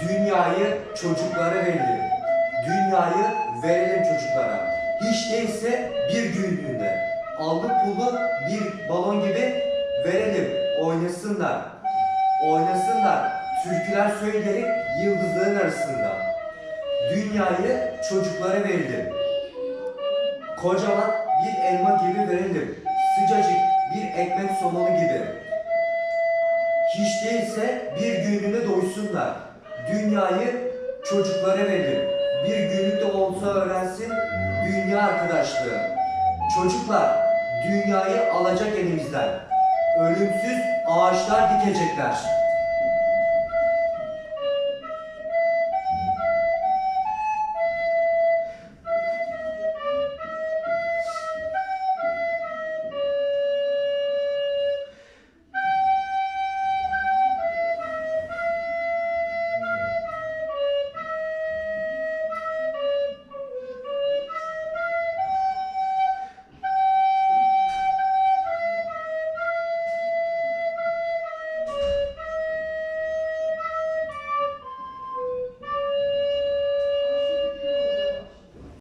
Dünyayı çocuklara verelim. Dünyayı verelim çocuklara. Hiç değilse bir günlüğüne. Allı pullu bir balon gibi verelim. Oynasınlar. Oynasınlar. Türküler söyleyelim yıldızların arasında. Dünyayı çocuklara verelim. Kocaman bir elma gibi verelim. Sıcacık bir ekmek somonu gibi. Hiç değilse bir günlüğüne doysunlar. Dünyayı çocuklara verelim. Bir günlük de olsa öğrensin dünya arkadaşlığı. Çocuklar dünyayı alacak elimizden. Ölümsüz ağaçlar dikecekler.